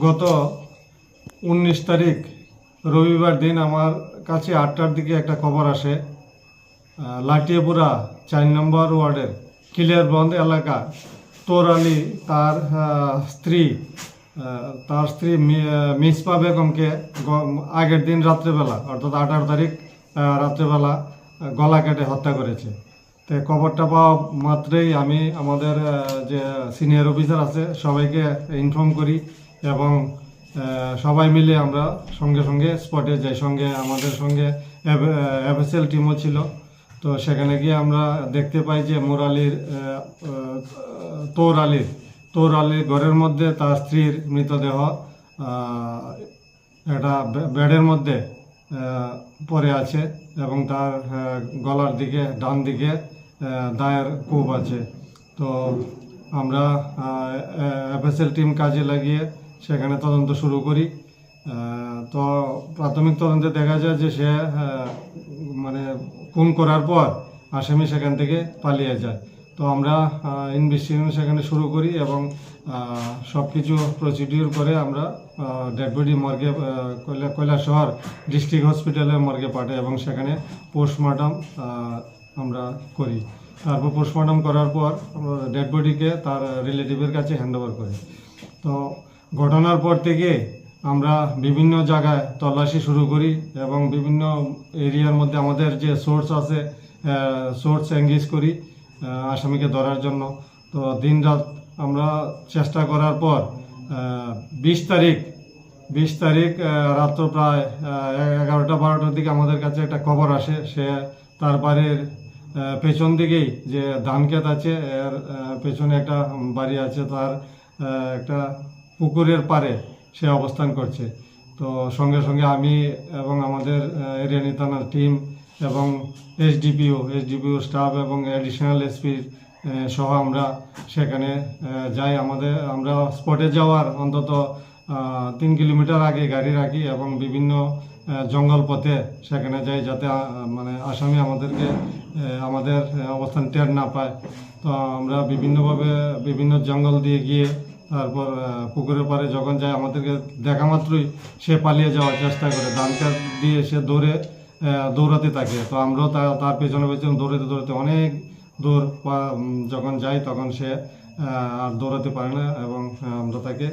গত উনিশ তারিখ রবিবার দিন আমার কাছে আটটার দিকে একটা খবর আসে। লাটিয়াপুরা চার নম্বর ওয়ার্ডের ক্লিয়ারবন্দ এলাকা। তোর আলী তার স্ত্রী তার স্ত্রী মিসপা বেগমকে আগের দিন রাত্রেবেলা, অর্থাৎ আঠারো তারিখ রাত্রেবেলা গলা কেটে হত্যা করেছে। তো খবরটা পাওয়া মাত্রই আমি আমাদের যে সিনিয়র অফিসার আছে, সবাইকে ইনফর্ম করি। এবং সবাই মিলে আমরা সঙ্গে সঙ্গে স্পটে যাই। সঙ্গে আমাদের সঙ্গে এফএসএল টিমও ছিল। তো সেখানে গিয়ে আমরা দেখতে পাই যে মুরালির তোর আলীর তোর আলীর ঘরের মধ্যে তার স্ত্রীর মৃতদেহ একটা বেডের মধ্যে পড়ে আছে এবং তার গলার দিকে, ডান দিকে দায়ের কূপ আছে। তো আমরা এফএসএল টিম কাজে লাগিয়ে সেখানে তদন্ত শুরু করি। তো প্রাথমিক তদন্তে দেখা যায় যে সে মানে খুন করার পর আসামি সেখান থেকে পালিয়ে যায়। তো আমরা ইনভেস্টিগেশন সেখানে শুরু করি এবং সব কিছু প্রসিডিউর করে আমরা ডেডবডি মর্গে শহর ডিস্ট্রিক্ট হসপিটালে মর্গে পাঠাই এবং সেখানে পোস্টমর্টম আমরা করি। তারপর পোস্টমর্টম করার পর ডেডবডিকে তার রিলেটিভের কাছে হ্যান্ড ওভার করি। তো ঘটনার পর থেকে আমরা বিভিন্ন জায়গায় তল্লাশি শুরু করি এবং বিভিন্ন এরিয়ার মধ্যে আমাদের যে সোর্স আছে সোর্স এঙ্গেজ করি আসামিকে ধরার জন্য। তো দিন রাত আমরা চেষ্টা করার পর বিশ তারিখ বিশ তারিখ রাত্র প্রায় এগারোটা বারোটার দিকে আমাদের কাছে একটা খবর আসে। সে তার বাড়ির পেছন দিকেই যে ধান ক্ষেত আছে, এর পেছনে একটা বাড়ি আছে, তার একটা পুকুরের পারে সে অবস্থান করছে। তো সঙ্গে সঙ্গে আমি এবং আমাদের এরিয়ানি থানার টিম এবং এসডিপিও এসডিপিও স্টাফ এবং অ্যাডিশনাল এসপি সহ আমরা সেখানে যাই। আমাদের, আমরা স্পটে যাওয়ার অন্তত তিন কিলোমিটার আগে গাড়ি রাখি এবং বিভিন্ন জঙ্গল পথে সেখানে যাই যাতে মানে আসামি আমাদেরকে আমাদের অবস্থান টের না পায়। তো আমরা বিভিন্নভাবে বিভিন্ন জঙ্গল দিয়ে গিয়ে তারপর পুকুরের পাড়ে যখন যায় আমাদেরকে দেখা মাত্রই সে পালিয়ে যাওয়ার চেষ্টা করে। কাঠ দিয়ে সে দৌড়ে দৌড়াতে থাকে। তো আমরাও তার তার পেছনে পেছনে দৌড়াতে দৌড়াতে অনেক দূর যখন যাই তখন সে আর দৌড়াতে পারে না এবং আমরা তাকে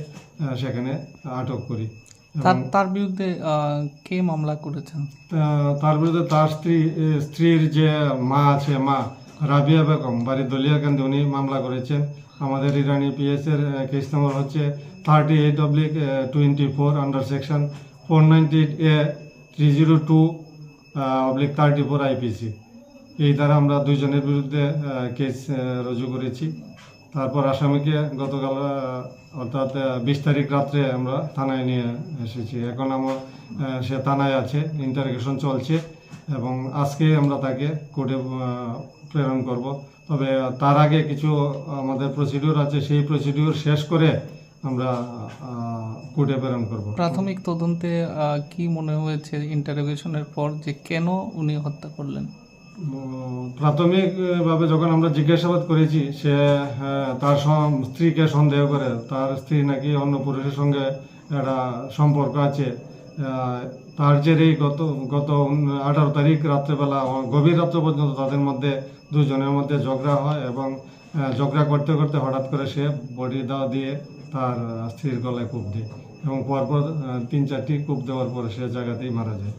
সেখানে আটক করি। তার বিরুদ্ধে কে মামলা করেছেন? তার বিরুদ্ধে তার স্ত্রী স্ত্রীর যে মা আছে মা রাবিয়া বেগম বাড়ি দলিয়াকান্দি উনি মামলা করেছেন। আমাদের ইরানি পিএস এর কেস নম্বর হচ্ছে thirty eight oblique twenty four under section four ninety A three zero two oblique thirty four IPC এই দ্বারা আমরা দুইজনের বিরুদ্ধে কেস রুজু করেছি। তারপর আসামিকে গতকাল অর্থাৎ বিশ তারিখ রাত্রে আমরা থানায় নিয়ে এসেছি। এখন আমার সে থানায় আছে। ইন্টারগেশন চলছে। এবং আজকে আমরা তাকে কোর্টে প্রেরণ করব। তবে তার আগে কিছু আমাদের প্রসিডিউর আছে সেই প্রসিডিউর শেষ করে আমরা কোর্টে প্রেরণ করব। প্রাথমিক তদন্তে কি মনে হয়েছে ইন্টারোগেশনের পর যে কেন উনি হত্যা করলেন? প্রাথমিকভাবে যখন আমরা জিজ্ঞাসাবাদ করেছি সে তার স্ত্রীকে সন্দেহ করে তার স্ত্রী নাকি অন্য পুরুষের সঙ্গে একটা সম্পর্ক আছে তার জেরেই গত গত আঠারো তারিখ রাত্রেবেলা গভীর রাত্র পর্যন্ত তাদের মধ্যে দুজনের মধ্যে ঝগড়া হয় এবং ঝগড়া করতে করতে হঠাৎ করে সে বডি দাও দিয়ে তার স্ত্রীর গলায় কূপ দেয় এবং পরপর তিন চারটি কূপ দেওয়ার পরে সে জায়গাতেই মারা যায়।